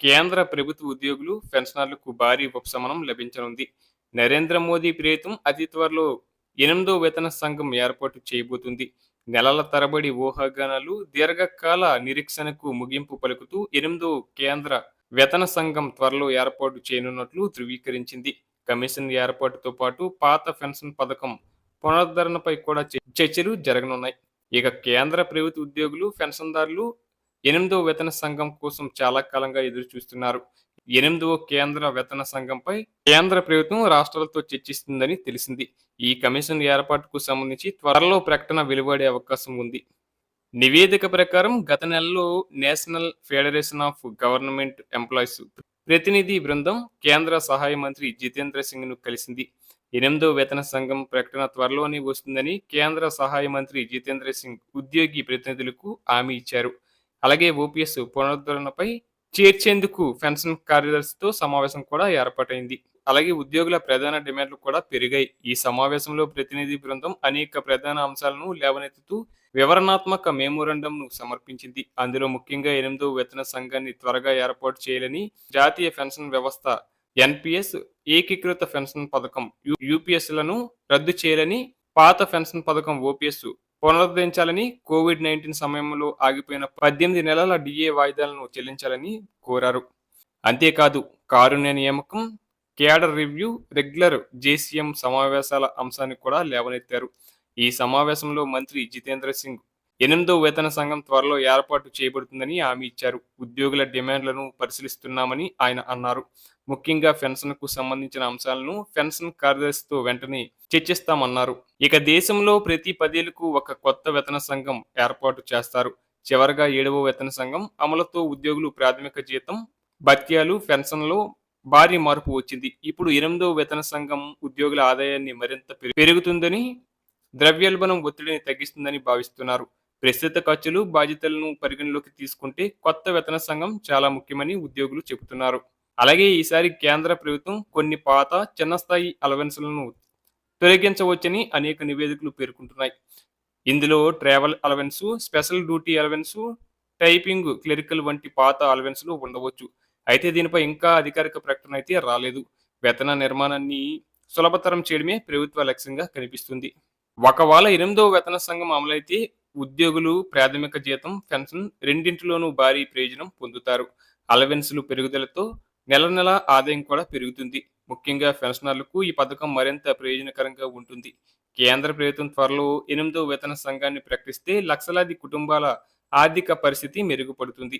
కేంద్ర ప్రభుత్వ ఉద్యోగులు పెన్షనర్లకు భారీ ఉపశమనం లభించనుంది. నరేంద్ర మోదీ ప్రియతం అతి త్వరలో ఎనిమిదో వేతన సంఘం ఏర్పాటు చేయబోతుంది. నెలల తరబడి ఊహాగానాలు దీర్ఘకాల నిరీక్షణకు ముగింపు పలుకుతూ ఎనిమిదో కేంద్ర వేతన సంఘం త్వరలో ఏర్పాటు చేయనున్నట్లు ధృవీకరించింది. కమిషన్ ఏర్పాటుతో పాటు పాత పెన్షన్ పథకం పునరుద్ధరణపై కూడా చర్చలు జరగనున్నాయి. ఇక కేంద్ర ప్రభుత్వ ఉద్యోగులు పెన్షన్దారులు ఎనిమిదవ వేతన సంఘం కోసం చాలా కాలంగా ఎదురు చూస్తున్నారు. ఎనిమిదవ కేంద్ర వేతన సంఘంపై కేంద్ర ప్రభుత్వం రాష్ట్రాలతో చర్చిస్తుందని తెలిసింది. ఈ కమిషన్ ఏర్పాటుకు సంబంధించి త్వరలో ప్రకటన వెలువడే అవకాశం ఉంది. నివేదిక ప్రకారం గత నెలలో national federation of government employees ప్రతినిధి బృందం కేంద్ర సహాయ మంత్రి జితేంద్ర సింగ్ను కలిసింది. ఎనిమిదో వేతన సంఘం ప్రకటన త్వరలోనే వస్తుందని కేంద్ర సహాయ మంత్రి జితేంద్ర సింగ్ ఉద్యోగి ప్రతినిధులకు హామీ ఇచ్చారు. అలాగే ఓపీఎస్ పునరుద్ధరణపై చేర్చేందుకు పెన్షన్ కార్యదర్శితో సమావేశం కూడా ఏర్పాటైంది. అలాగే ఉద్యోగుల ప్రధాన డిమాండ్లు కూడా పెరిగాయి. ఈ సమావేశంలో ప్రతినిధి బృందం అనేక ప్రధాన అంశాలను లేవనెత్తుతూ వివరణాత్మక మెమోరాండంను సమర్పించింది. అందులో ముఖ్యంగా ఎనిమిదో వేతన సంఘాన్ని త్వరగా ఏర్పాటు చేయాలని జాతీయ పెన్షన్ వ్యవస్థ ఎన్పిఎస్ ఏకీకృత పెన్షన్ పథకం యూపీఎస్లను రద్దు చేయాలని పాత పెన్షన్ పథకం ఓపీఎస్ పునరుద్ధరించాలని కోవిడ్ నైన్టీన్ సమయంలో ఆగిపోయిన పద్దెనిమిది నెలల డిఏ వాయిదాలను చెల్లించాలని కోరారు. అంతేకాదు కారుణ్య నియామకం కేడర్ రివ్యూ రెగ్యులర్ జేసీఎం సమావేశాల అంశాన్ని కూడా లేవనెత్తారు. ఈ సమావేశంలో మంత్రి జితేంద్ర సింగ్ ఎనిమిదో వేతన సంఘం త్వరలో ఏర్పాటు చేయబడుతుందని హామీ ఇచ్చారు. ఉద్యోగుల డిమాండ్లను పరిశీలిస్తున్నామని ఆయన అన్నారు. ముఖ్యంగా పెన్షన్కు సంబంధించిన అంశాలను పెన్షన్ కార్యదర్శితో వెంటనే చర్చిస్తామన్నారు. ఇక దేశంలో ప్రతి పదేళ్ళకు ఒక కొత్త వేతన సంఘం ఏర్పాటు చేస్తారు. చివరగా ఏడవ వేతన సంఘం అమలుతో ఉద్యోగులు ప్రాథమిక జీతం భత్యాలు పెన్షన్లో భారీ మార్పు వచ్చింది. ఇప్పుడు ఎనిమిదో వేతన సంఘం ఉద్యోగుల ఆదాయాన్ని మరింత పెరుగుతుందని ద్రవ్యోల్బణం ఒత్తిడిని తగ్గిస్తుందని భావిస్తున్నారు. ప్రస్తుత ఖర్చులు బాధ్యతలను పరిగణలోకి తీసుకుంటే కొత్త వేతన సంఘం చాలా ముఖ్యమని ఉద్యోగులు చెబుతున్నారు. అలాగే ఈసారి కేంద్ర ప్రభుత్వం కొన్ని పాత చిన్న స్థాయి అలవెన్స్లను తొలగించవచ్చని అనేక నివేదికలు పేర్కొంటున్నాయి. ఇందులో travel allowance special duty allowance typing clerical వంటి పాత అలవెన్స్లు ఉండవచ్చు. అయితే దీనిపై ఇంకా అధికారిక ప్రకటన అయితే రాలేదు. వేతన నిర్మాణాన్ని సులభతరం చేయడమే ప్రభుత్వ లక్ష్యంగా కనిపిస్తుంది. ఒకవేళ ఎనిమిదో వేతన సంఘం అమలైతే ఉద్యోగులు ప్రాథమిక జీతం పెన్షన్ రెండింటిలోనూ భారీ ప్రయోజనం పొందుతారు. అలవెన్సులు పెరుగుదలతో నెల నెల ఆదాయం కూడా పెరుగుతుంది. ముఖ్యంగా పెన్షనర్లకు ఈ పథకం మరింత ప్రయోజనకరంగా ఉంటుంది. కేంద్ర ప్రభుత్వం త్వరలో ఎనిమిదో వేతన సంఘాన్ని ప్రకటిస్తే లక్షలాది కుటుంబాల ఆర్థిక పరిస్థితి మెరుగుపడుతుంది.